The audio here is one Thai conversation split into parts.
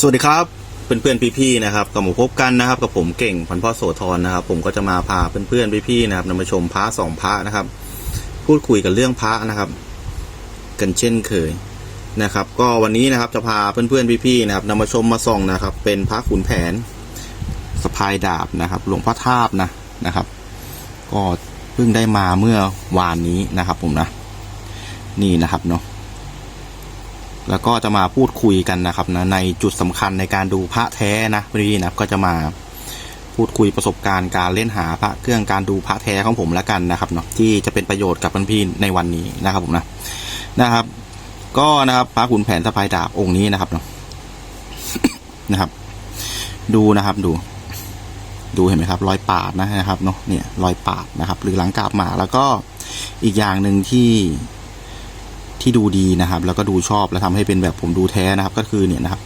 สวัสดีครับเพื่อนเพื่อนๆพี่ๆนะครับกับมาพบกันนะครับกับผมเก่งพันพ่อโสธรนะครับ ผมก็จะมาพาเพื่อนเพื่อนๆพี่ๆนะครับนำมาชมพระสองพระนะครับ พูดคุยกันเรื่องพระนะครับ กันเช่นเคยนะครับ ก็วันนี้นะครับจะพาเพื่อนเพื่อนๆพี่ๆนะครับนำมาชมมาส่องนะครับ เป็นพระขุนแผนสะพายดาบนะครับ หลวงพ่อทาบนะนะครับ ก็เพิ่งได้มาเมื่อวานนี้นะครับ ผมนะ นี่นะครับเนาะ แล้วก็จะมาพูดคุยกันนะครับนะในจุดสำคัญในการดูพระแท้นะวันนี้นะก็จะมาพูดคุยประสบการณ์การเล่นหาพระเครื่องการดูพระแท้ของผมแล้วกันนะครับเนาะที่จะเป็นประโยชน์กับเพื่อนพี่ในวันนี้นะครับผมนะนะครับ ก็นะครับพระขุนแผนสะพายดาบองค์นี้นะครับเนาะนะครับ ดูนะครับดู ดูเห็นไหมครับ รอยปาดนะครับเนาะเนี่ยรอยปาดนะครับ หรือหลังกาบหมาแล้วก็อีกอย่างหนึ่งที่ ที่ดูดีนะครับ แล้วก็ดูชอบและทำให้เป็นแบบผมดูแท้นะครับ ก็คือเนี่ยนะครับ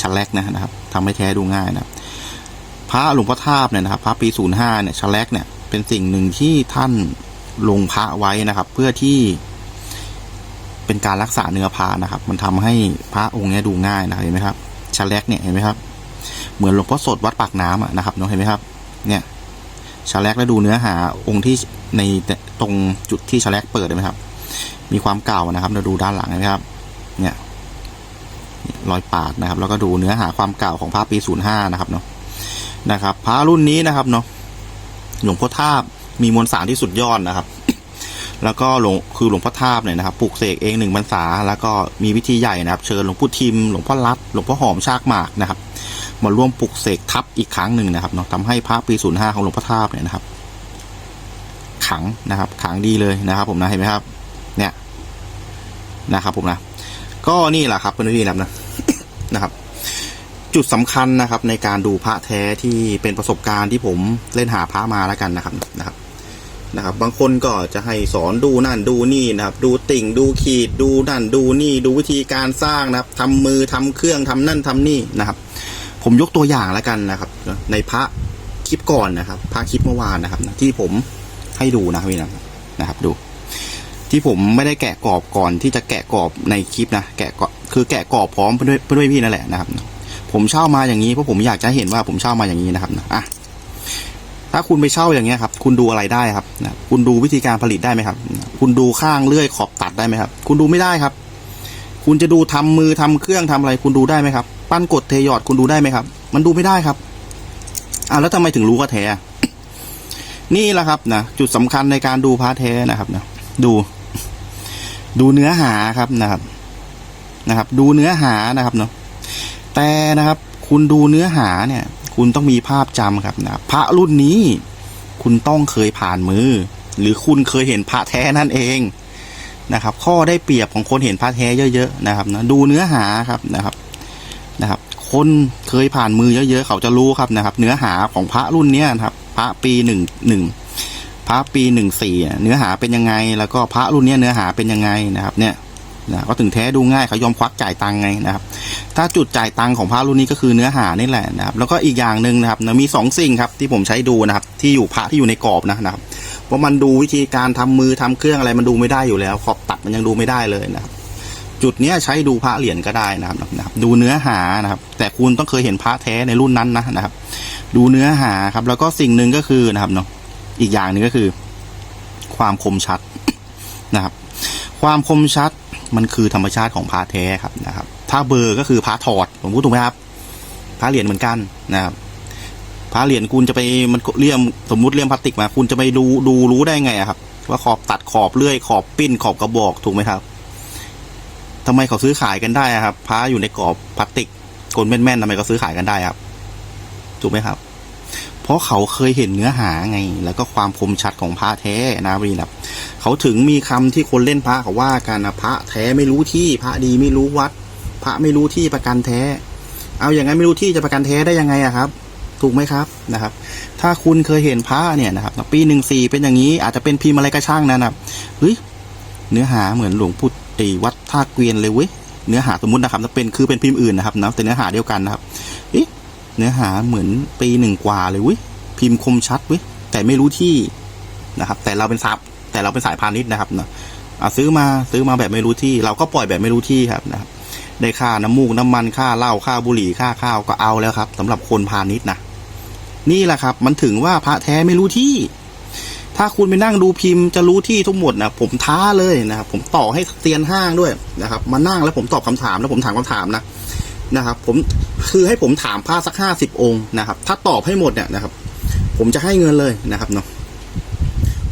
ชันแลกนะนะครับทำให้แท้ดูง่ายนะพระหลวงพ่อทาบเนี่ยนะครับพระปีศูนย์ห้าเนี่ยชันแลกเนี่ยเป็นสิ่งหนึ่งที่ท่านลงพระไว้นะครับ เพื่อที่เป็นการรักษาเนื้อพระนะครับ มันทำให้พระองค์เนี้ยดูง่ายนะเห็นไหมครับชันแลกเนี่ยเห็นไหมครับ เหมือนหลวงพ่อสดวัดปากน้ำอะนะครับเนาะเห็นไหมครับ เนี่ยชาแลกแล้วดูเนื้อหาองค์ที่ในตรงจุดที่ชาแลกเปิดเห็นไหมครับ มีความเก่านะครับ เราดูด้านหลังนะครับ เนี่ยรอยปาดนะครับ แล้วก็ดูเนื้อหาความเก่าของพระปีศูนย์ห้านะครับเนาะนะครับพระรุ่นนี้นะครับเนาะหลวงพ่อทาบมีมวลสารที่สุดยอดนะครับ แล้วก็หลวงคือหลวงพ่อทาบเนี่ยนะครับปลูกเสกเองหนึ่งพรรษา แล้วก็มีวิธีใหญ่นะครับ เชิญหลวงพ่อทิมหลวงพ่อรัดหลวงพ่อหอมชากหมากนะครับ มาร่วมปลุกเสกทับอีกครั้งหนึ่งนะครับเนาะทำให้พระปีศูนย์ห้าของหลวงพ่อทาบเนี่ยนะครับ ขังนะครับ ขังดีเลยนะครับ ผมนะเห็นไหมครับ เนี่ยนะครับผมนะ ก็นี่แหละครับเพื่อนๆนะครับนะนะครับ จุดสำคัญนะครับ ในการดูพระแท้ที่เป็นประสบการณ์ที่ผมเล่นหาพระมาแล้วกันนะครับนะครับนะครับ บางคนก็จะให้สอนดูนั่นดูนี่นะครับ ดูติ่งดูขีดดูนั่นดูนี่ดูวิธีการสร้างนะครับทำมือทำเครื่องทำนั่นทำนี่นะครับ ผมยกตัวอย่างแล้วกันนะครับ ในพระคลิปก่อนนะครับ พระคลิปเมื่อวานนะครับ ที่ผมให้ดูนะพี่นะนะครับ ดู ที่ผมไม่ได้แกะกรอบก่อนที่จะแกะกรอบในคลิปนะแกะกรอบคือแกะกรอบพร้อมเพื่อนเพื่อนพี่นั่นแหละนะครับ ผมเช่ามาอย่างนี้เพราะผมอยากจะเห็นว่าผมเช่ามาอย่างนี้นะครับอะถ้าคุณไปเช่าอย่างเงี้ยครับ คุณดูอะไรได้ครับนะคุณดูวิธีการผลิตได้ไหมครับ คุณดูข้างเลื่อยขอบตัดได้ไหมครับ คุณดูไม่ได้ครับ คุณจะดูทำมือทำเครื่องทำอะไร คุณดูได้ไหมครับ ปั้นกดเทยอดคุณดูได้ไหมครับ มันดูไม่ได้ครับอ่าแล้วทำไมถึงรู้ว่าแท้นี่แหละครับนะจุดสำคัญในการดูพระแท้นะครับนะดู ดูเนื้อหาครับนะครับนะครับ ดูเนื้อหานะครับเนาะแต่นะครับ คุณดูเนื้อหาเนี่ย คุณต้องมีภาพจำครับนะพระรุ่นนี้ คุณต้องเคยผ่านมือ หรือคุณเคยเห็นพระแท้นั่นเองนะครับ ข้อได้เปรียบของคนเห็นพระแท้เยอะๆนะครับนะดูเนื้อหาครับนะครับนะครับ คนเคยผ่านมือเยอะๆเขาจะรู้ครับนะครับ เนื้อหาของพระรุ่นเนี้ยนะครับ พระปีหนึ่งหนึ่ง ระปีหนึ่งสี่เนื้อหาเป็นยังไง แล้วก็พระรุ่นนี้เนื้อหาเป็นยังไงนะครับ เนี่ยนะก็ถึงแท้ดูง่ายเขายอมควักจ่ายตังค์ไงนะครับ ถ้าจุดจ่ายตังค์ของพระรุ่นนี้ก็คือเนื้อหานี่แหละนะครับ แล้วก็อีกอย่างหนึ่งนะครับนะมีสองสิ่งครับที่ผมใช้ดูนะครับ ที่อยู่พระที่อยู่ในกรอบนะนะครับเพราะมันดูวิธีการทำมือทำเครื่องอะไรมันดูไม่ได้อยู่แล้ว ขอบตัดมันยังดูไม่ได้เลยนะครับ จุดเนี้ยใช้ดูพระเหรียญก็ได้นะครับนะครับ ดูเนื้อหานะครับ แต่คุณต้องเคยเห็นพระแท้ในรุ่นนั้นนะนะครับ ดูเนื้อหาครับ แล้วก็สิ่งหนึ่งก็คือนะครับเนาะ อีกอย่างหนึ่งก็คือ ความคมชัดนะครับ ความคมชัดมันคือธรรมชาติของพระแท้ครับนะครับ ถ้าเบอร์ก็คือพระถอดผมพูดถูกไหมครับพระเหรียญเหมือนกันนะครับพระเหรียญคุณจะไปมันเลี่ยมสมมุติเลี่ยมพลาสติกมา คุณจะไปดูดูรู้ได้ไงครับ ว่าขอบตัดขอบเลื่อยขอบปิ้นขอบกระบอกถูกไหมครับทำไมเขาซื้อขายกันได้ครับพระอยู่ในกรอบพลาสติกกลแม่นๆทำไมเขาซื้อขายกันได้ครับถูกไหมครับ เพราะเขาเคยเห็นเนื้อหาไง แล้วก็ความคมชัดของพระแท้นะวีนะเขาถึงมีคำที่คนเล่นพระเขาว่ากันนะพระแท้ไม่รู้ที่พระดีไม่รู้วัด พระไม่รู้ที่ประกันแท้ เอาอย่างนั้นไม่รู้ที่จะประกันแท้ได้ยังไงอะครับ ถูกไหมครับนะครับ ถ้าคุณเคยเห็นพระเนี่ยนะครับ ปีหนึ่งสี่เป็นอย่างนี้อาจจะเป็นพิมพ์อะไรก็ช่างนะครับเฮ้ยเนื้อหาเหมือนหลวงพุทธวัดท่าเกวียนเลยเว้ยเนื้อหาสมมตินะครับจะเป็นคือเป็นพิมพ์อื่นนะครับนะแต่เนื้อหาเดียวกันนะครับเอ๊ะ เนื้อหาเหมือนปีหนึ่งกว่าเลยว้ยพิมพ์คมชัดว้ยแต่ไม่รู้ที่นะครับ แต่เราเป็นสายแต่เราเป็นสายพาณิชย์นะครับเนาะอะซื้อมาซื้อมาแบบไม่รู้ที่ เราก็ปล่อยแบบไม่รู้ที่ครับนะครับได้ค่าน้ำมูกน้ำมันค่าเหล้าค่าบุหรี่ค่าข้าวก็เอาแล้วครับสำหรับคนพาณิชย์นะนี่แหละครับ มันถึงว่าพระแท้ไม่รู้ที่ ถ้าคุณไปนั่งดูพิมพ์จะรู้ที่ทั้งหมดนะผมท้าเลยนะครับผมต่อให้เตียนห้างด้วยนะครับ มานั่งแล้วผมตอบคำถามแล้วผมถามคำถามนะ นะครับ ผมคือให้ผมถามพระสักห้าสิบองค์นะครับ ถ้าตอบให้หมดเนี่ยนะครับ ผมจะให้เงินเลยนะครับเนาะ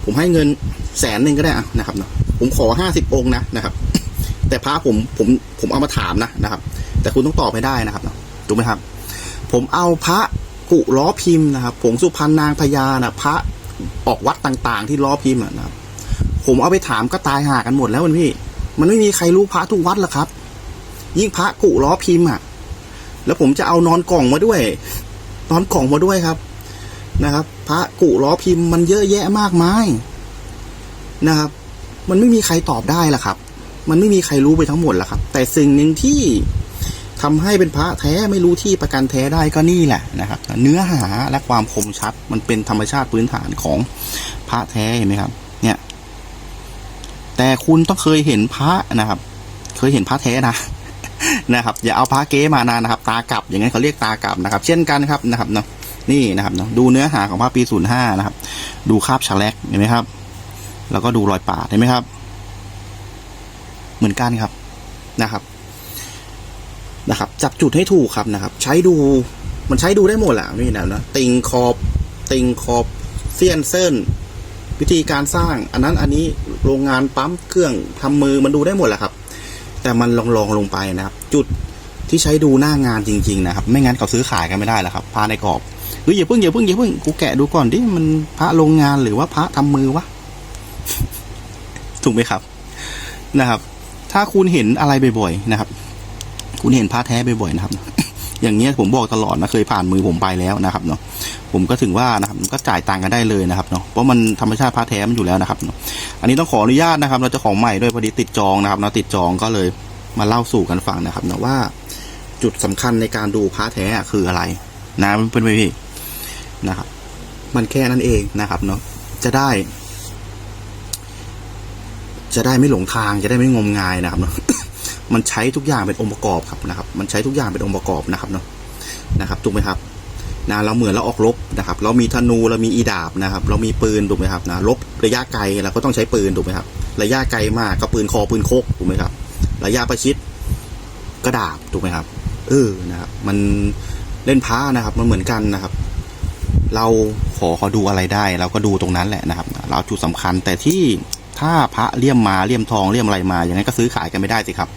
ผมให้เงินแสนหนึ่งก็ได้นะครับเนาะผมขอห้าสิบองค์นะนะครับ แต่พระผมผมผมเอามาถามนะนะครับ แต่คุณต้องตอบให้ได้นะครับเนาะถูกไหมครับ ผมเอาพระกุล้อพิมพ์นะครับผงสุพรรณนางพญานะพระออกวัดต่างๆ ที่ล้อพิมพ์นะครับ ผมเอาไปถามก็ตายห่ากันหมดแล้วมันพี่ มันไม่มีใครรู้พระทุกวัดหรอกครับ ยิ่งพระกุล้อพิมพ์อะ แล้วผมจะเอานอนกล่องมาด้วย นอนกล่องมาด้วยครับนะครับ พระกุล้อพิมพ์มันเยอะแยะมากมายนะครับ มันไม่มีใครตอบได้ล่ะครับ มันไม่มีใครรู้ไปทั้งหมดล่ะครับ แต่สิ่งหนึ่งที่ทำให้เป็นพระแท้ไม่รู้ที่ประกันแท้ได้ก็นี่แหละนะครับ เนื้อหาและความคมชัด มันเป็นธรรมชาติพื้นฐานของพระแท้เห็นไหมครับ เนี่ย แต่คุณต้องเคยเห็นพระนะครับ เคยเห็นพระแท้นะ นะครับอย่าเอาพระเก๊มานานนะครับ ตากลับอย่างนั้นเขาเรียกตากลับนะครับ เช่นกันครับนะครับเนาะนี่นะครับเนาะดูเนื้อหาของพระปีศูนย์ห้านะครับ ดูคาบฉลักเห็นไหมครับ แล้วก็ดูรอยปาดเห็นไหมครับ เหมือนกันครับนะครับนะครับ จับจุดให้ถูกครับนะครับ ใช้ดูมันใช้ดูได้หมดแหละนี่นะนะติงขอบติงขอบเสี้ยนเส้น วิธีการสร้าง อันนั้นอันนี้โรงงานปั๊มเครื่องทำมือมันดูได้หมดแหละครับ แต่มันลองลองลงไปนะครับ จุดที่ใช้ดูหน้างานจริง ๆ นะครับ ไม่งั้นเขาซื้อขายกันไม่ได้แล้วครับพระในกรอบหรืออย่าเพิ่งอย่าเพิ่งอย่าเพิ่งกูแกะดูก่อนดิมันพระโรงงานหรือว่าพระทำมือวะถูกไหมครับนะครับ ถ้าคุณเห็นอะไรบ่อยๆนะครับ คุณเห็นพระแท้บ่อยๆนะครับ อย่างเงี้ยผมบอกตลอดนะเคยผ่านมือผมไปแล้วนะครับเนาะผมก็ถึงว่านะครับก็จ่ายตังค์กันได้เลยนะครับเนาะเพราะมันธรรมชาติพระแท้มันอยู่แล้วนะครับเนาะอันนี้ต้องขออนุญาตนะครับ เราจะของใหม่ด้วยพอดีติดจองนะครับเนาะติดจองก็เลยมาเล่าสู่กันฟังนะครับเนาะว่าจุดสำคัญในการดูพระแท้คืออะไร นะเพื่อนๆพี่นะครับ มันแค่นั้นเองนะครับ เนาะจะได้ จะได้ไม่หลงทางจะได้ไม่งมงายนะครับเนาะ มันใช้ทุกอย่างเป็นองค์ประกอบครับนะครับ มันใช้ทุกอย่างเป็นองค์ประกอบนะครับเนาะนะครับถูกไหมครับนะเราเหมือนเราออกรบนะครับ เรามีธนูเรามีอีดาบนะครับ เรามีปืนถูกไหมครับนะรบระยะไกลเราก็ต้องใช้ปืนถูกไหมครับ ระยะไกลมากก็ปืนคอปืนโคกถูกไหมครับ ระยะประชิดก็ดาบถูกไหมครับ เออนะครับ มันเล่นพ้านะครับ มันเหมือนกันนะครับ เราขอเขาดูอะไรได้ เราก็ดูตรงนั้นแหละนะครับ เราจุดสำคัญแต่ที่ถ้าพระเลี่ยมมาเลี่ยมทองเลี่ยมอะไรมาอย่างนั้นก็ซื้อขายกันไม่ได้สิครับ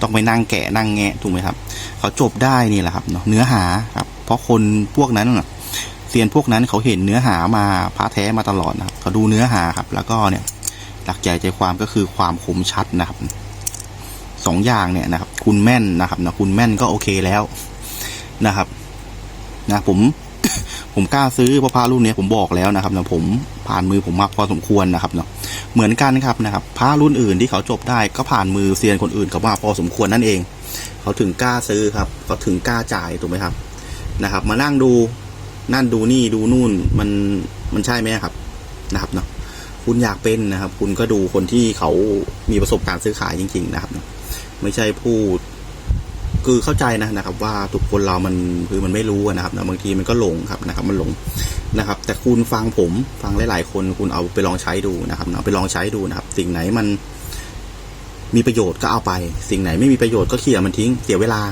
ต้องไปนั่งแกะนั่งแงะถูกไหมครับ เขาจบได้นี่แหละครับเนาะเนื้อหาครับ เพราะคนพวกนั้นน่ะเซียนพวกนั้นเขาเห็นเนื้อหามาพระแท้มาตลอดนะครับเขาดูเนื้อหาครับ แล้วก็เนี่ยหลักใจใจความก็คือความคมชัดนะครับสองอย่างเนี่ยนะครับ คุณแม่นนะครับนะคุณแม่นก็โอเคแล้วนะครับ นะผมผมกล้าซื้อเพราะพระรุ่นเนี้ยผมบอกแล้วนะครับนะผมผ่านมือผมมาพอสมควรนะครับเนาะ เหมือนกันครับนะครับพระรุ่นอื่นที่เขาจบได้ก็ผ่านมือเซียนคนอื่นเขามาพอสมควรนั่นเอง เขาถึงกล้าซื้อครับเขาถึงกล้าจ่ายถูกไหมครับนะครับ มานั่งดูนั่นดูนี่ดูนู่นมันมันใช่ไหมครับนะครับเนาะคุณอยากเป็นนะครับ คุณก็ดูคนที่เขามีประสบการณ์ซื้อขายจริง ๆ นะครับนะไม่ใช่พูด คือเข้าใจนะนะครับ ว่าทุกคนเรามันคือมันไม่รู้นะครับนะบางทีมันก็หลงครับนะครับ มันหลงนะครับ แต่คุณฟังผมฟังหลาย ๆ คนคุณเอาไปลองใช้ดูนะครับเอาไปลองใช้ดูนะครับ สิ่งไหนมันมีประโยชน์ก็เอาไป สิ่งไหนไม่มีประโยชน์ก็เขี่ยมันทิ้งเสียเวลา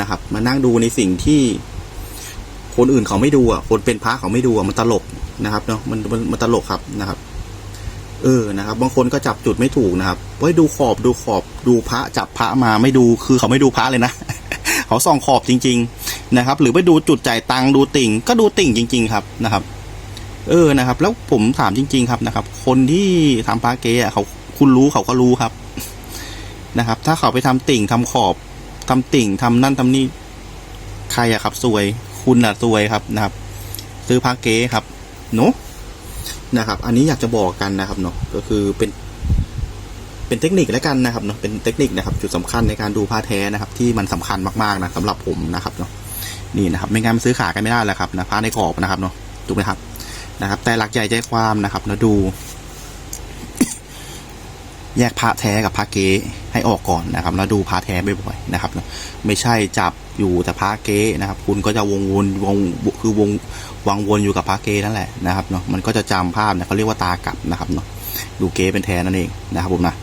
นะครับ มานั่งดูในสิ่งที่คนอื่นเขาไม่ดูอะคนเป็นพระเขาไม่ดูอะมันตลกนะครับเนาะมันมันตลกครับนะครับ เออนะครับ บางคนก็จับจุดไม่ถูกนะครับเฮ้ยดูขอบดูขอบดูพระจับพระมาไม่ดูคือเขาไม่ดูพระเลยนะ เขาส่องขอบจริง ๆนะครับ หรือไปดูจุดจ่ายตังดูติ่ง ก็ดูติ่งจริง ๆ ครับนะครับ เออนะครับ แล้วผมถามจริง ๆ ครับนะครับ คนที่ทำพระเก๊อะเขาคุณรู้เขาก็รู้ครับนะครับ ถ้าเขาไปทำติ่งทำขอบทำติ่งทำนั่นทำนี่ใครอะครับซวย คุณอะซวยครับนะครับ ซื้อพระเก๊ครับเนาะ นะครับ อันนี้อยากจะบอกกันนะครับเนาะก็คือเป็นเป็นเทคนิคแล้วกันนะครับเนาะเป็นเทคนิคนะครับ จุดสำคัญในการดูผ้าแท้นะครับ ที่มันสำคัญมากๆนะสำหรับผมนะครับเนาะนี่นะครับ ไม่งั้นมันซื้อขายกันไม่ได้แล้วครับนะผ้าในกรอบนะครับเนาะถูกไหมครับนะครับ แต่หลักใหญ่ใจความนะครับนะดู แยกพระแท้กับพระเก๊ให้ออกก่อนนะครับแล้วดูพระแท้บ่อยๆนะครับไม่ใช่จับ อยู่แต่พระเกนะครับ คุณก็จะวงวนวงคือวงวังวนอยู่กับพระเกนั่นแหละนะครับเนาะมันก็จะจำภาพเนี่ยเขาเรียกว่าตากลับนะครับเนาะดูเกเป็นแท้นั่นเองนะครับผมนะ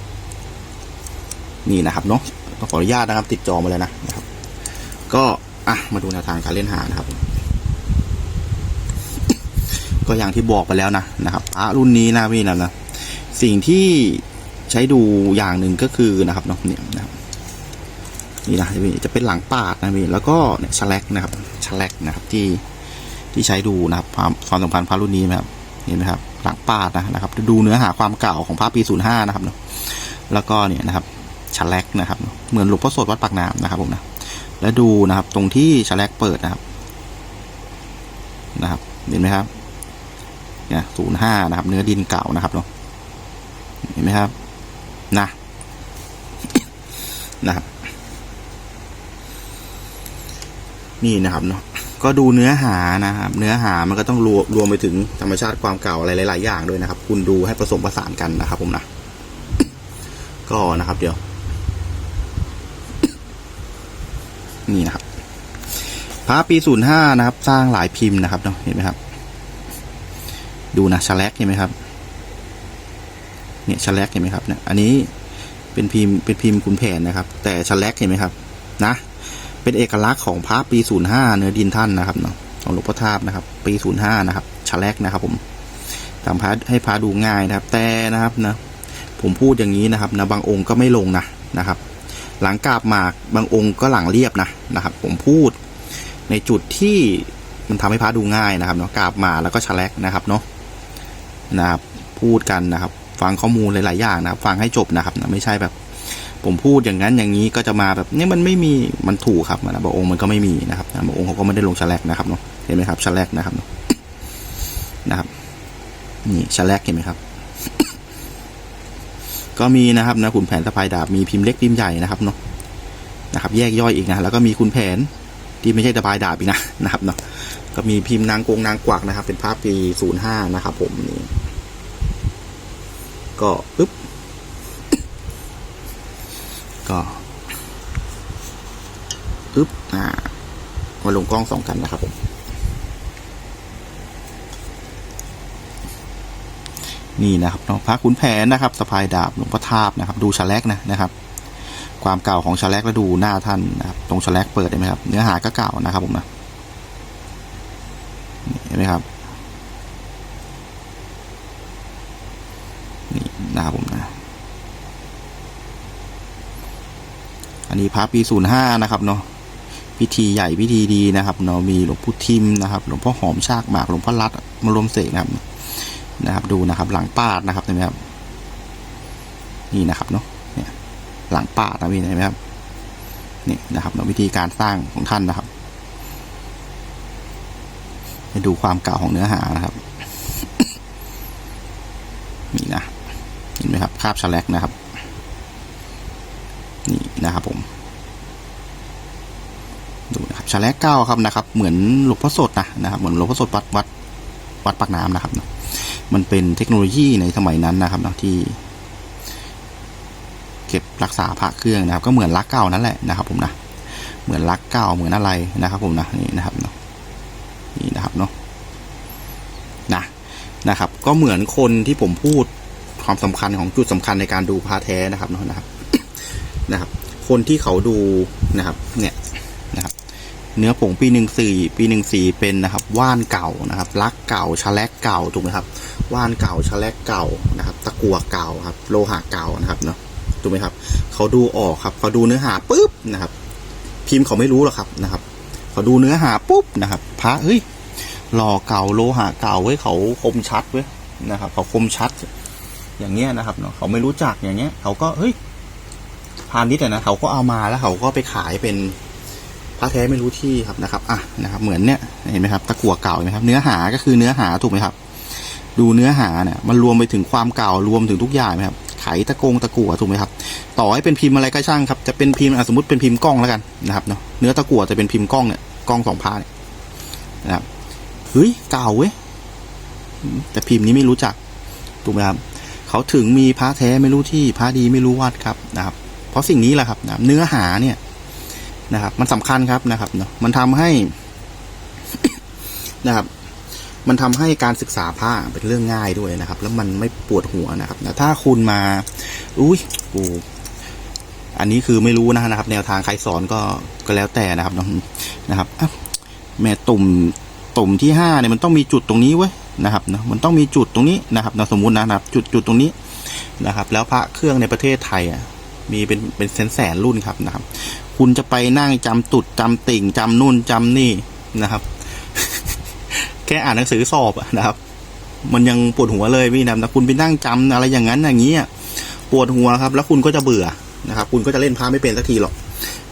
นี่นะครับเนาะต้องขออนุญาตนะครับ ติดจอมาเลยนะนะครับ ก็อะมาดูแนวทางการเล่นหานะครับ ก็อย่างที่บอกไปแล้วนะนะครับพระรุ่นนี้นะพี่นะนะสิ่งที่ใช้ดูอย่างหนึ่งก็คือนะครับเนาะเนี่ยนะ นี่นะพี่จะเป็นหลังปาดนะพี่แล้วก็เนี่ยชแลกนะครับชแลกนะครับที่ที่ใช้ดูนะครับความความสำคัญพระรุ่นนี้นะครับเห็นไหมครับหลังปาดนะนะครับ ดูเนื้อหาความเก่าของพระปี 05 นะครับเนาะแล้วก็เนี่ยนะครับชแลกนะครับเหมือนหลวงพ่อโสดวัดปากน้ำนะครับผมนะแล้วดูนะครับตรงที่ชแลกเปิดนะครับนะครับเห็นไหมครับเนี่ย05นะครับ เนื้อดินเก่านะครับเนาะเห็นไหมครับนะนะครับ นี่นะครับเนาะก็ดูเนื้อหานะครับ เนื้อหามันก็ต้องรวมรวมไปถึงธรรมชาติความเก่าอะไรหลาย ๆ อย่างด้วยนะครับ คุณดูให้ผสมผสานกันนะครับ ผมนะก็นะครับเดี๋ยว นี่นะครับพระปีศูนย์ห้านะครับ สร้างหลายพิมพ์นะครับเนาะเห็นไหมครับ ดูนะชาแลกเห็นไหมครับ เนี่ยชแลกเห็นไหมครับเนี่ยอันนี้เป็นพิมพ์เป็นพิมพ์ขุนแผนนะครับ แต่ชแลกเห็นไหมครับ นะ เป็นเอกลักษณ์ของพระปีศูนย์ห้าเนื้อดินท่านนะครับเนาะของหลวงพ่อทาบนะครับ ปีศูนย์ห้านะครับชแลกนะครับ ผมทำพระให้พระดูง่ายนะครับ แต่นะครับนะผมพูดอย่างนี้นะครับนะบางองค์ก็ไม่ลงนะนะครับ หลังกาบหมากบางองค์ก็หลังเรียบนะนะครับ ผมพูดในจุดที่มันทำให้พระดูง่ายนะครับเนาะกาบหมากแล้วก็ชแลกนะครับเนาะนะครับพูดกันนะครับ ฟังข้อมูลหลายๆอย่างนะครับ ฟังให้จบนะครับนะไม่ใช่แบบ ผมพูดอย่างนั้นอย่างนี้ก็จะมาแบบนี่มันไม่มีมันถูกครับนะบองค์มันก็ไม่มีนะครับนะบองค์เขาก็ไม่ได้ลงฉลกนะครับเนาะเห็นไหมครับฉลกนะครับเนาะนะครับนี่ฉลกเห็นไหมครับ ก็มีนะครับนะขุนแผนสะพายดาบมีพิมพ์เล็กพิมพ์ใหญ่นะครับเนาะนะครับ แยกย่อยอีกนะแล้วก็มีขุนแผนที่ไม่ใช่สะพายดาบอีกนะนะครับเนาะก็มีพิมพ์นางกงนางกวักนะครับ เป็นภาพปีศูนย์ห้านะครับ ผมนี่ก็ปึ๊บ ก็ปึ๊บอ่ามาลงกล้องสองกันนะครับผมนี่นะครับเนาะพระขุนแผนนะครับสะพายดาบหลวงพ่อทาบนะครับ ดูชาแลกนะนะครับ ความเก่าของชาแลกแล้วดูหน้าท่านนะครับตรงชาแลกเปิดได้ไหมครับ เนื้อหาก็เก่านะครับผมนะเห็นไหมครับ นี่นะครับผมนะ อันนี้พระปีศูนย์ห้านะครับเนาะพิธีใหญ่พิธีดีนะครับเนาะมีหลวงพ่อทิมนะครับหลวงพ่อหอมชากหมากหลวงพ่อรัดมารวมเสกนะครับนะครับ ดูนะครับหลังปาดนะครับเห็นไหมครับ นี่นะครับเนาะเนี่ยหลังปาดนะพี่เห็นไหมครับนี่นะครับเนาะวิธีการสร้างของท่านนะครับให้ดูความเก่าของเนื้อหานะครับนี่นะเห็นไหมครับคาบฉลักนะครับ นี่นะครับผม ดูนะครับ ฉลกเก้าครับนะครับ เหมือนหลวงพ่อสดนะนะครับเหมือนหลวงพ่อสดวัดวัดวัดปากน้ำนะครับนะมันเป็นเทคโนโลยีในสมัยนั้นนะครับนะที่ เก็บรักษาพระเครื่องนะครับ ก็เหมือนลักเก่านั่นแหละนะครับ ผมนะเหมือนลักเก่าเหมือนอะไรนะครับ ผมนะนี่นะครับเนาะนี่นะครับเนาะนะนะครับ ก็เหมือนคนที่ผมพูดความสำคัญของจุดสำคัญในการดูพระแท้นะครับเนาะนะครับนะครับ คนที่เขาดูนะครับ เนี่ย เนื้อผงปีหนึ่งสี่ปีหนึ่งสี่เป็นนะครับว่านเก่านะครับลักเก่าชะแลกเก่าถูกไหมครับว่านเก่าชะแลกเก่านะครับ ตะกั่วเก่าครับ โลหะเก่านะครับเนาะถูกไหมครับเขาดูออกครับเขาดูเนื้อหาปุ๊บนะครับ พิมพ์เขาไม่รู้หรอกครับนะครับเขาดูเนื้อหาปุ๊บนะครับ พระเฮ้ยหล่อเก่าโลหะเก่าเว้ยเขาคมชัดเว้ยนะครับ เขาคมชัด อย่างเงี้ยนะครับเนาะเขาไม่รู้จักอย่างเงี้ย เขาก็เฮ้ยพาณิชย์นะเขาก็เอามาแล้วเขาก็ไปขายเป็น พระแท้ไม่รู้ที่ครับนะครับอะนะครับ เหมือนเนี้ยเห็นไหมครับ ตะกั่วเก่าเห็นไหมครับ เนื้อหาก็คือเนื้อหาถูกไหมครับ ดูเนื้อหาเนี่ยมันรวมไปถึงความเก่ารวมถึงทุกอย่างไหมครับไขตะกงตะกั่วถูกไหมครับ ต่อให้เป็นพิมพ์อะไรก็ช่างครับจะเป็นพิมพ์สมมติเป็นพิมพ์กล้องแล้วกันนะครับเนาะเนื้อตะกั่วจะเป็นพิมพ์กล้องเนี่ยกล้องสองพาเนี่ยนะครับเฮ้ยเก่าเว้ยแต่พิมพ์นี้ไม่รู้จักถูกไหมครับเขาถึงมีพระแท้ไม่รู้ที่พระดีไม่รู้วัดครับนะครับ เพราะสิ่งนี้แหละครับนะเนื้อหาเนี่ย นะครับ มันสำคัญครับนะครับเนาะมันทำให้นะครับ มันทำให้การศึกษาพระเป็นเรื่องง่ายด้วยนะครับ แล้วมันไม่ปวดหัวนะครับแต่ถ้าคุณมา อุ้ยกูอันนี้คือไม่รู้นะนะครับ แนวทางใครสอนก็ก็แล้วแต่นะครับเนาะนะครับแม่ตุ่มตุ่มที่ห้าเนี่ยมันต้องมีจุดตรงนี้เว้ยนะครับเนาะมันต้องมีจุดตรงนี้นะครับนะสมมุตินะครับ จุดจุดตรงนี้นะครับ แล้วพระเครื่องในประเทศไทยอะ มีเป็นเป็นแสนแสนรุ่นครับนะครับ คุณจะไปนั่งจำตุดจำติ่งจำนู่นจำนี่นะครับ แค่อ่านหนังสือสอบนะครับ มันยังปวดหัวเลยพี่นะแต่คุณไปนั่งจำอะไรอย่างนั้นอย่างนี้ปวดหัวครับ แล้วคุณก็จะเบื่อนะครับ คุณก็จะเล่นพาไม่เป็นสักทีหรอก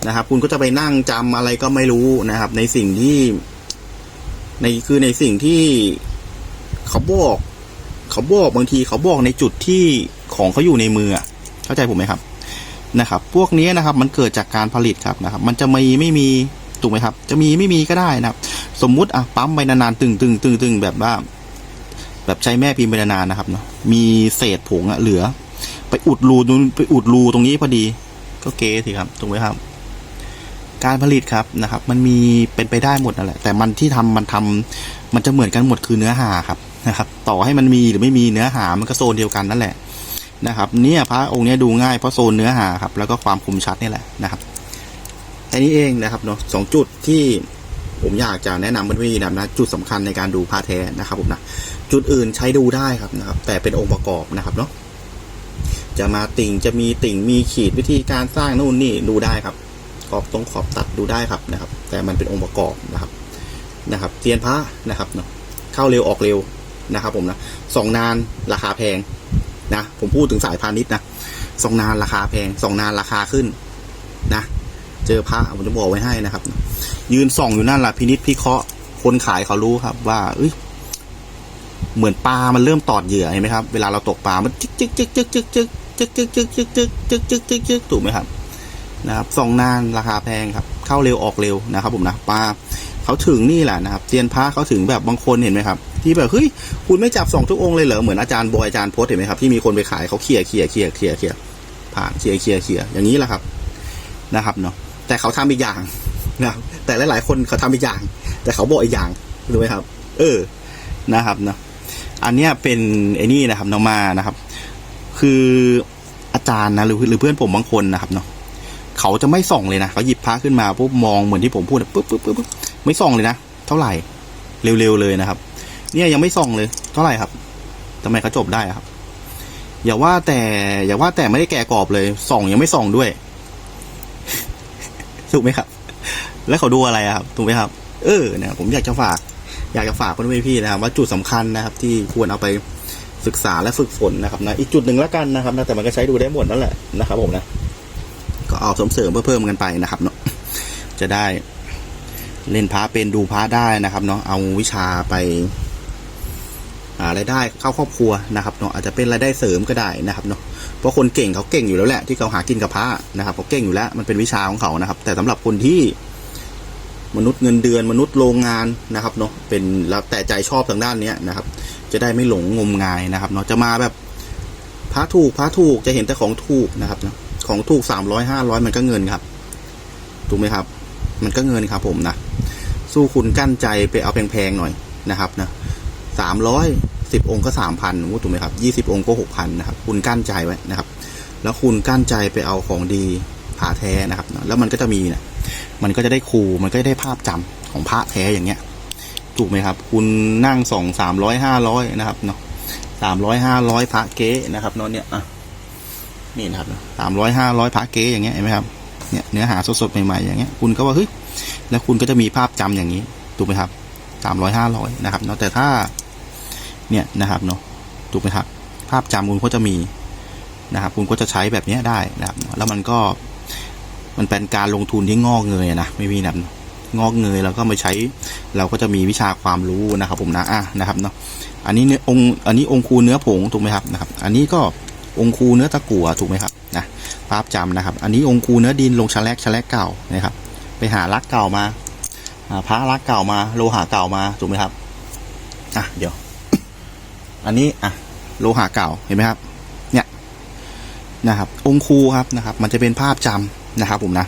นะครับ คุณก็จะไปนั่งจำอะไรก็ไม่รู้นะครับ ในสิ่งที่ ในคือในสิ่งที่เขาบอก เขาบอกบางทีเขาบอกในจุดที่ของเขาอยู่ในมือเข้าใจผมไหมครับ นะครับ พวกนี้นะครับมันเกิดจากการผลิตครับนะครับ มันจะมีไม่มีถูกไหมครับ จะมีไม่มีก็ได้นะครับ สมมุติอะปั๊มไปนานๆตึงตึงตึงตึงแบบว่า แบบใช้แม่พิมพ์ไปนานๆนะครับเนาะมีเศษผงอะเหลือ ไปอุดรูไปอุดรูตรงนี้พอดี ก็เก๋สิครับถูกไหมครับการผลิตครับนะครับ มันมีเป็นไปได้หมดนั่นแหละแต่มันที่ทำมันทำมันจะเหมือนกันหมดคือเนื้อหาครับนะครับ ต่อให้มันมีหรือไม่มีเนื้อหามันก็โซนเดียวกันนั่นแหละ นะครับ เนี่ยพระองค์เนี้ยดูง่ายเพราะโซนเนื้อหาครับ แล้วก็ความคมชัดนี่แหละนะครับแค่นี้เองนะครับเนาะสองจุดที่ผมอยากจะแนะนำเพื่อนๆนะครับนะจุดสำคัญในการดูพระแท้นะครับผมนะจุดอื่นใช้ดูได้ครับนะครับ แต่เป็นองค์ประกอบนะครับเนาะจะมาติ่งจะมีติ่งมีขีดวิธีการสร้างนู่นนี่ดูได้ครับ ขอบตรงขอบตัดดูได้ครับนะครับ แต่มันเป็นองค์ประกอบนะครับนะครับเตียนพระนะครับเนาะเข้าเร็วออกเร็วนะครับ ผมนะสองนานราคาแพง นะ ผมพูดถึงสายพาณิชย์นะสองนานราคาแพงสองนานราคาขึ้นนะ เจอพระผมจะบอกไว้ให้นะครับ ยืนส่องอยู่นั่นแหละพินิษพิเคราะห์คนขายเขารู้ครับ ว่าเอ้ยเหมือนปลา มันเริ่มตอดเหยื่อเห็นไหมครับ เวลาเราตกปลา มันจึ๊กจึ๊กจึ๊กจึ๊กจึ๊กจึ๊กจึ๊กจึ๊กจึ๊กจึ๊กจึ๊กจึ๊กจึ๊กจึ๊กจึ๊กถูกไหมครับนะครับส่องนานราคาแพงครับ เข้าเร็วออกเร็วนะครับ ผมนะปลาเขาถึงนี่แหละนะครับเตียนพระเขาถึงแบบบางคนเห็นไหมครับ ที่แบบเฮ้ยคุณไม่จับส่องทุกองเลยเหรอเหมือนอาจารย์บอยอาจารย์โพสเห็นไหมครับที่มีคนไปขายเขาเขี่ยเขี่ยเขี่ยเขี่ยเขี่ยผ่านเขี่ยเขี่ยเขี่ยอย่างนี้แหละครับนะครับเนาะแต่เขาทำอีกอย่างนะแต่หลายๆคนเขาทำอีกอย่าง แต่เขาบอกอีกอย่างรู้ไหมครับ เออนะครับเนาะอันเนี้ยเป็นไอ้นี่นะครับน้องมานะครับ คืออาจารย์นะหรือหรือเพื่อนผมบางคนนะครับเนาะเขาจะไม่ส่องเลยนะเขาหยิบพระขึ้นมาปุ๊บมองเหมือนที่ผมพูดปุ๊บปุ๊บปุ๊บปุ๊บไม่ส่องเลยนะเท่าไหร่เร็วๆเลยนะครับ เนี่ยยังไม่ส่องเลย เท่าไหร่ครับทำไมเขาจบได้ครับ อย่าว่าแต่อย่าว่าแต่ไม่ได้แก่กรอบเลยส่องยังไม่ส่องด้วยถูกไหมครับ แล้วเขาดูอะไรครับถูกไหมครับ เออเนี่ยผมอยากจะฝาก อยากจะฝากเพื่อนพี่นะครับ ว่าจุดสำคัญนะครับ ที่ควรเอาไปศึกษาและฝึกฝนนะครับนะอีกจุดหนึ่งแล้วกันนะครับนะแต่มันก็ใช้ดูได้หมดนั่นแหละนะครับ ผมนะก็เอาเสริมเสริมเพื่อเพิ่มกันไปนะครับ เนาะจะได้เล่นพระเป็นดูพระได้นะครับ เนาะเอาวิชาไป รายได้เข้าครอบครัวนะครับเนาะอาจจะเป็นรายได้เสริมก็ได้นะครับเนาะเพราะคนเก่งเขาเก่งอยู่แล้วแหละที่เขาหากินกับพระนะครับเขาเก่งอยู่แล้วมันเป็นวิชาของเขานะครับ แต่สำหรับคนที่มนุษย์เงินเดือนมนุษย์โรงงานนะครับเนาะเป็นแล้วแต่ใจชอบทางด้านเนี้ยนะครับ จะได้ไม่หลงงมงายนะครับเนาะจะมาแบบพระถูกพระถูกจะเห็นแต่ของถูกนะครับเนาะของถูกสามร้อยห้าร้อยมันก็เงินครับ ถูกไหมครับ มันก็เงินครับผมนะสู้คุณกั้นใจไปเอาแพงๆหน่อยนะครับนะ สามร้อยสิบองค์ก็สามพันถูกไหมครับยี่สิบองค์ก็หกพันนะครับ คุณกั้นใจไว้นะครับ แล้วคุณกั้นใจไปเอาของดีผาแท้นะครับ แล้วมันก็จะมีนะมันก็จะได้ครูมันก็จะได้ภาพจำของพระแท้อย่างเงี้ย ถูกไหมครับ คุณนั่งสองสามร้อยห้าร้อยนะครับเนาะสามร้อยห้าร้อยพระเก๊นะครับเนาะเนี่ยอะนี่นะครับสามร้อยห้าร้อยพระเก๊อย่างเงี้ยเห็นไหมครับเนี่ยเนื้อหาสดๆใหม่ๆอย่างเงี้ยคุณก็ว่าเฮ้ยแล้วคุณก็จะมีภาพจำอย่างนี้ถูกไหมครับสามร้อยห้าร้อยนะครับเนาะแต่ถ้า เนี่ยนะครับเนาะถูกไหมครับ ภาพจำคุณก็จะมีนะครับ คุณก็จะใช้แบบเนี้ยได้นะครับ แล้วมันก็มันเป็นการลงทุนที่งอกเงยนะไม่มีนะงอกเงยแล้วก็มาใช้ เราก็จะมีวิชาความรู้นะครับ ผมนะอะนะครับเนาะอันนี้เนื้อองค์อันนี้องคูเนื้อผงถูกไหมครับนะครับ อันนี้ก็องคูเนื้อตะกั่วถูกไหมครับนะภาพจำนะครับ อันนี้องคูเนื้อดินลงชะแลกชะแลกเก่านะครับ ไปหาลักเก่ามาหาพระลักเก่ามา โลหะเก่ามาถูกไหมครับอะเดี๋ยว อันนี้อะโลหะเก่าเห็นไหมครับ เนี่ยนะครับ องคูครับนะครับ มันจะเป็นภาพจำนะครับ ผมนะ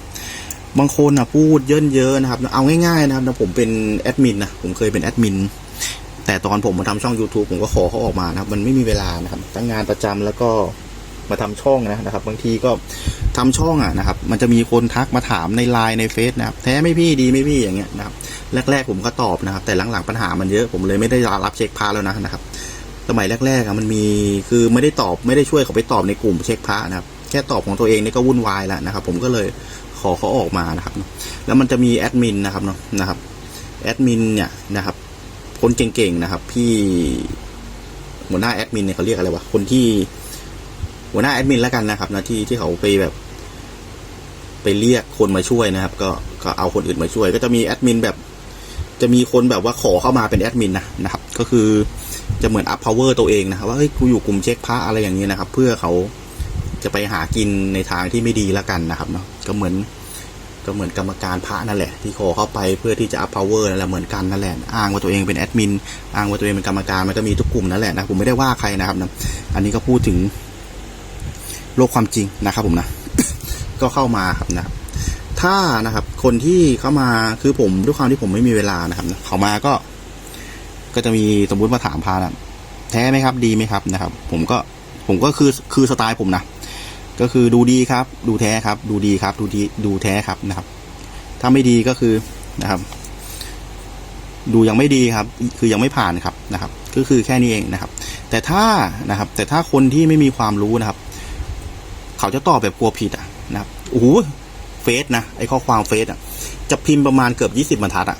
บางคนนะพูดเยินเยอะนะครับ เอาง่ายๆนะครับนะผมเป็นแอดมินนะผมเคยเป็นแอดมินแต่ตอนผมมาทำช่อง YouTube ผมก็ขอเขาออกมานะครับ มันไม่มีเวลานะครับทั้งงานประจำแล้วก็มาทำช่องนะนะครับ บางทีก็ทำช่องอะนะครับ มันจะมีคนทักมาถามในไลน์ในเฟซนะครับแท้ไม่พี่ดีไม่พี่อย่างเงี้ยนะครับ แรก ๆ ผมก็ตอบนะครับ แต่หลังๆปัญหามันเยอะผมเลยไม่ได้รับเช็คพาแล้วนะนะครับ สมัยแรกๆอะมันมีคือไม่ได้ตอบไม่ได้ช่วยเขาไปตอบในกลุ่มเช็คพระนะครับแค่ตอบของตัวเองนี่ก็วุ่นวายแล้วนะครับ ผมก็เลยขอเขาออกมานะครับ แล้วมันจะมีแอดมินนะครับเนาะนะครับแอดมินเนี่ยนะครับ คนเก่งๆนะครับ พี่หัวหน้าแอดมินเนี่ยเขาเรียกอะไรวะคนที่หัวหน้าแอดมินแล้วกันนะครับนะที่ที่เขาไปแบบ ไปเรียกคนมาช่วยนะครับ ก็ก็เอาคนอื่นมาช่วย ก็จะมีแอดมินแบบ จะมีคนแบบว่าขอเข้ามาเป็นแอดมินนะนะครับ ก็คือ จะเหมือนอัพพาวเวอร์ตัวเองนะครับว่าเฮ้ยกูอยู่กลุ่มเช็คพระอะไรอย่างนี้นะครับ เพื่อเขาจะไปหากินในทางที่ไม่ดีแล้วกันนะครับเนาะก็เหมือนก็เหมือนกรรมการพระนั่นแหละ ที่ขอเข้าไปเพื่อที่จะอัพพาวเวอร์นั่นแหละเหมือนกันนั่นแหละอ้างว่าตัวเองเป็นแอดมินอ้างว่าตัวเองเป็นกรรมการมันก็มีทุกกลุ่มนั่นแหละนะผมไม่ได้ว่าใครนะครับนะอันนี้ก็พูดถึงโลกความจริงนะครับผมนะก็เข้ามาครับนะถ้านะครับ คนที่เข้ามาคือผมด้วยความที่ผมไม่มีเวลานะครับนะเขามาก็ ก็จะมีสมมุติมาถามพานะแท้ไหมครับ ดีไหมครับนะครับ ผมก็ผมก็คือคือสไตล์ผมนะก็คือดูดีครับ ดูแท้ครับ ดูดีครับ ดูดีดูแท้ครับนะครับ ถ้าไม่ดีก็คือนะครับ ดูยังไม่ดีครับ คือยังไม่ผ่านครับนะครับ ก็คือแค่นี้เองนะครับ แต่ถ้านะครับ แต่ถ้าคนที่ไม่มีความรู้นะครับ เขาจะตอบแบบกลัวผิดอะนะครับโอ้โหเฟซนะไอข้อความเฟซอะจะพิมพ์ประมาณเกือบยี่สิบบรรทัดอะ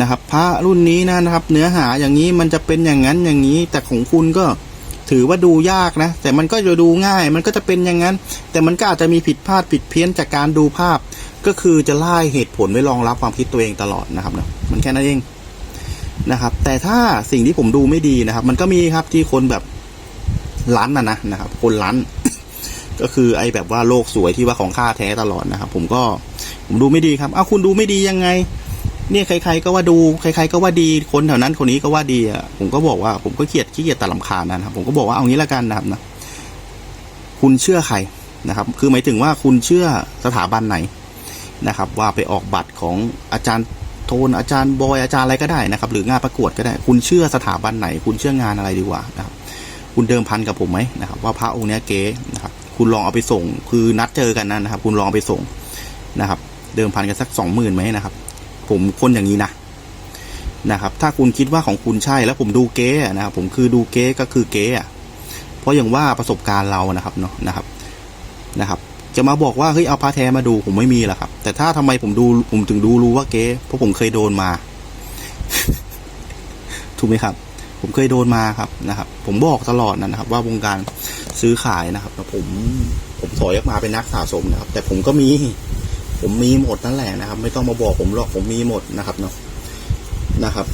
นะครับ พระรุ่นนี้นะนะครับ เนื้อหาอย่างนี้มันจะเป็นอย่างนั้นอย่างนี้ แต่ของคุณก็ถือว่าดูยากนะ แต่มันก็จะดูง่าย มันก็จะเป็นอย่างนั้น แต่มันก็อาจจะมีผิดพลาดผิดเพี้ยนจากการดูภาพ ก็คือจะไล่เหตุผลไว้รองรับความคิดตัวเองตลอดนะครับนะมันแค่นั้นเองนะครับ แต่ถ้าสิ่งที่ผมดูไม่ดีนะครับ มันก็มีครับที่คนแบบล้านนะนะนะครับ คนล้านก็คือไอ้แบบว่าโลกสวยที่ว่าของค่าแท้ตลอดนะครับ ผมก็ผมดูไม่ดีครับอ้าวคุณดูไม่ดียังไง เนี่ยใครๆก็ว่าดูใครๆก็ว่าดีคนแถวนั้นคนนี้ก็ว่าดีอะผมก็บอกว่าผมก็เกลียดขี้เกียจตัดลำคาญนะครับผมก็บอกว่าเอางี้ละกันนะครับนะคุณเชื่อใครนะครับ คือหมายถึงว่าคุณเชื่อสถาบันไหนนะครับ ว่าไปออกบัตรของอาจารย์โทนอาจารย์บอยอาจารย์อะไรก็ได้นะครับ หรืองานประกวดก็ได้ คุณเชื่อสถาบันไหน คุณเชื่องานอะไรดีกว่านะครับ คุณเดิมพันกับผมไหมนะครับ ว่าพระองค์เนี้ยเก๊นะครับ คุณลองเอาไปส่ง คือนัดเจอกันนะนะครับ คุณลองเอาไปส่งนะครับ เดิมพันกันสักสองหมื่นไหมนะครับ ผมคนอย่างนี้นะนะครับ ถ้าคุณคิดว่าของคุณใช่แล้วผมดูเก๊นะครับผมคือดูเก๊ก็คือเก๊เพราะอย่างว่าประสบการณ์เรานะครับเนาะนะครับนะครับ จะมาบอกว่าเฮ้ยเอาพาแท้มาดูผมไม่มีหรอกครับ แต่ถ้าทำไมผมดูผมถึงดูรู้ว่าเก๊เพราะผมเคยโดนมา ถูกไหมครับ ผมเคยโดนมาครับนะครับ ผมบอกตลอดนะครับ ว่าวงการซื้อขายนะครับแล้วผมผมถอยออกมาเป็นนักสะสมนะครับ แต่ผมก็มี ผมมีหมดนั่นแหละนะครับ ไม่ต้องมาบอกผมหรอกผมมีหมดนะครับเนาะนะครับ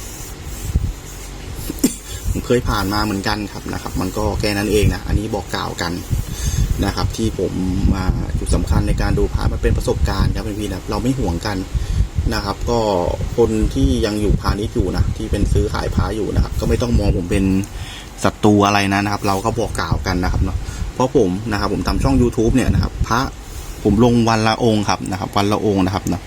ผมเคยผ่านมาเหมือนกันครับนะครับ มันก็แค่นั้นเองนะอันนี้บอกกล่าวกันนะครับ ที่ผมมาจุดสำคัญในการดูพามันเป็นประสบการณ์ครับพี่ๆนะเราไม่ห่วงกันนะครับ ก็คนที่ยังอยู่พาณิชย์อยู่นะที่เป็นซื้อขายพาอยู่นะครับ ก็ไม่ต้องมองผมเป็นศัตรูอะไรนะนะครับ เราก็บอกกล่าวกันนะครับเนาะเพราะผมนะครับ ผมทำช่อง YouTube เนี่ยนะครับ พระ ผมลงวันละองค์ครับนะครับ วันละองค์นะครับนะ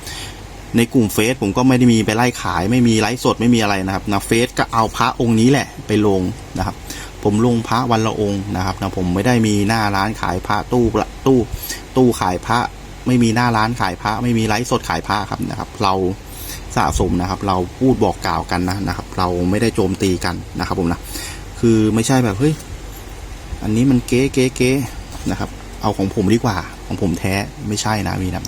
ในกลุ่มเฟซผมก็ไม่ได้มีไปไล่ขายไม่มีไลฟ์สดไม่มีอะไรนะครับนะเฟซก็เอาพระองค์นี้แหละไปลงนะครับ ผมลงพระวันละองค์นะครับนะผมไม่ได้มีหน้าร้านขายพระตู้ละตู้ ตู้ขายพระ ไม่มีหน้าร้านขายพระ ไม่มีไลฟ์สดขายพระครับนะครับ เราสะสมนะครับ เราพูดบอกกล่าวกันนะนะครับ เราไม่ได้โจมตีกันนะครับผมนะคือไม่ใช่แบบเฮ้ยอันนี้มันเก๊เก๊เก๊นะครับ เอาของผมดีกว่า ของผมแท้ไม่ใช่นะมีนะ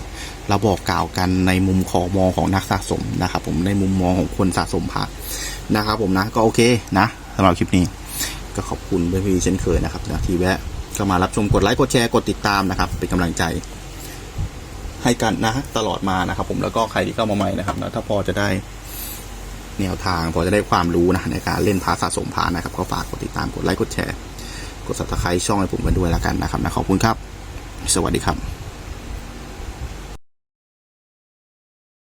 เราบอกกล่าวกันในมุมของมองของนักสะสมนะครับผมในมุมมองของคนสะสมพระนะครับผมนะก็โอเคนะสำหรับคลิปนี้ก็ขอบคุณเพื่อนๆเช่นเคยนะครับนะที่แวะก็มารับชมกดไลค์กดแชร์กดติดตามนะครับ เป็นกำลังใจ ให้กันนะตลอดมานะครับผมแล้วก็ใครที่เข้ามาใหม่นะครับนะถ้าพอจะได้แนวทางพอจะได้ความรู้นะในการเล่นพาสะสมพานะครับ ก็ฝากกดติดตามกดไลค์กดแชร์ กด subscribe ช่องให้ผมกันด้วยแล้วกันนะครับนะขอบคุณครับ สวัสดีครับ